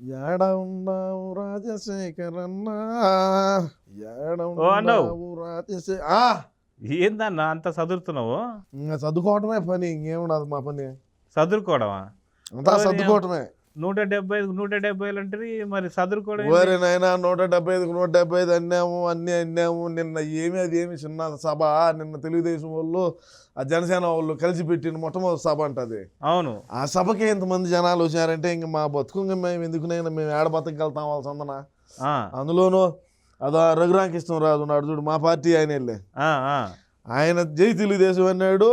ఏడ ఉన్నావు రాజశేఖరన్న ఏడ. ఉన్నావు రాజశే ఆ, ఏందన్నా అంత చదువుతున్నావు ఇంకా చదువుకోవటమే పని ఇంకేముండదు మా పని. చదువుకోవడమా అంతా చదువుకోవటమే నూట డెబ్బై ఐదు నూట డెబ్బై ఐదు అంటే మరి చదువుకోవడం? ఓరే నాయనా నూట డెబ్బై ఐదుకు నూట డెబ్బై ఐదు అన్నాము అన్ని అన్నాము నిన్న ఏమి అది ఏమి చిన్న సభ నిన్న తెలుగుదేశం వాళ్ళు ఆ జనసేన వాళ్ళు కలిసి పెట్టిన మొట్టమొదటి సభ అంటది అవును ఆ సభకి ఎంతమంది జనాలు వచ్చారంటే ఇంక మా బతుకు ఇంక మేము ఎందుకునైనా మేము ఏడ బతకెళ్తాం వాళ్ళ సందన ఆ, అందులోనూ అదో రఘురామకృష్ణరాజు ఉన్నాడు చూడు మా పార్టీ ఆయన వెళ్ళే. ఆయన జై తెలుగుదేశం అన్నాడు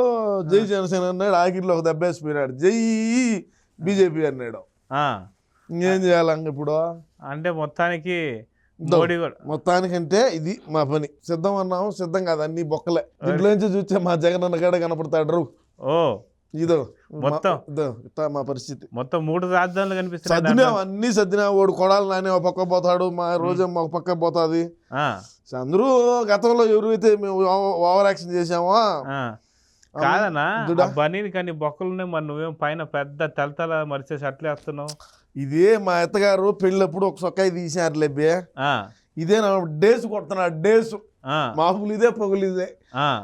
జై జనసేన అన్నాడు ఆఖరిలో ఒక దెబ్బేసిపోయినాడు జై బీజేపీ అన్నాడు. ఇంకేం చేయాలి ఇంక ఇప్పుడు? అంటే మొత్తానికి దో. మోడీ కూడా. మొత్తానికంటే ఇది మా పని. సిద్ధం అన్నాము సిద్ధం కాదు అన్ని బొక్కలే. దీంట్లోంచి చూస్తే మా జగన్ అన్న కాడ కనపడతాడు. ఓ. ఇదో మొత్తం. మా- పరిస్థితి. మొత్తం మూడు రాజధానులు కనిపిస్తున్నాయి సర్దినాం అన్ని సర్దినా వాడు కొడాలి నాని ఒక పక్క పోతాడు మా రోజమ్మ ఒక పక్క పోతుంది. అందరూ గతంలో ఎవరైతే మేము ఓవర్ యాక్షన్ చేసామో ఇదుడా? బనీని కానీ బొక్కలున్నాయి మరి నువ్వేం పైన పెద్ద తలతల మరిచే షర్ట్లు వేస్తున్నావు? ఇదే మా అత్తగారు పెళ్ళప్పుడు ఒక సొక్కాయి తీసారు లేబ్బే ఆ, ఇదే నా డేస్ కొడుతున్నాడు డేస్. మాపులు ఇదే పొగులు ఇదే.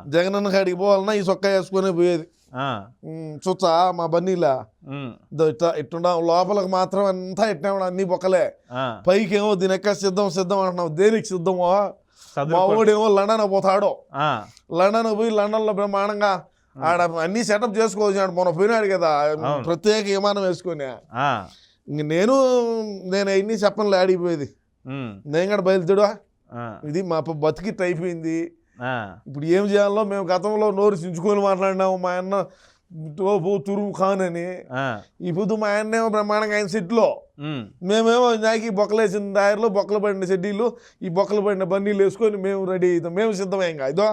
జగనన్న కాడికి పోవాలన్నా ఈ సొక్కా వేసుకునే పోయేది. చూచా మా బన్నీలా ఇట్లా ఇట్టుండా లోపలికి మాత్రం అంతా ఇట్లా అన్ని బొక్కలే. పైకి ఏమో దీని ఎక్క సిద్ధం సిద్ధం అంటున్నావు. దేనికి సిద్ధమో? మా ఊడేమో లండన్ పోతాడు. లండన్ పోయి లండన్లో బ్రహ్మాండంగా ఆడ అన్ని సెటప్ చేసుకోవచ్చు మొన్న పోయినాడు కదా. ప్రత్యేక విమానం వేసుకొని. నేను నేను అన్ని చెప్పనులే ఆడిపోయేది. నేను కూడా బయలుదేడా ఇది మా బతికిట్ అయిపోయింది. ఇప్పుడు ఏం చేయాలో మేము గతంలో నోరు చించుకొని మాట్లాడినాము మా అన్న తో పో తురుము ఖాన్ అని ఇప్పుడు మా అన్నేమో బ్రహ్మాండంగా ఆయన సెట్లో. మేమేమో నాకి బొక్కలేసిన టైర్లు బొక్కలు పడిన షెడ్డీలు ఈ బొక్కలు పడిన బండిలు వేసుకొని మేము రెడీ అవుతాం. మేము సిద్ధమే ఇంకా ఇదో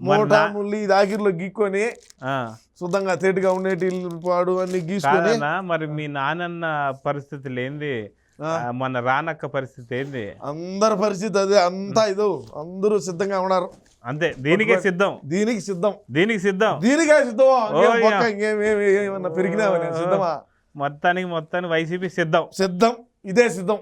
మూటా ముల్లి ఇది ఆఖరిలో గీక్కొని ఆ. శుద్ధంగా తేటిగా ఉండేటి పాడు అన్ని గీసుకొని మరి మీ నాన్నన్న పరిస్థితి లేనిది ఆ. ఆ, మన రానక్క పరిస్థితి ఏంది? అందరి పరిస్థితి అదే అంతా ఇదో అందరూ సిద్ధంగా ఉన్నారు. అంతే దీనికే సిద్ధం. దీనికి సిద్ధం. దీనికి సిద్ధం. దీనికే సిద్ధం ఇంకేం ఓ, పక్క యా. ఇంకేమేమి ఏమన్నా పెరిగినావని సిద్ధమా? మొత్తానికి మొత్తానికి వైసీపీ సిద్ధం. సిద్ధం ఇదే సిద్ధం.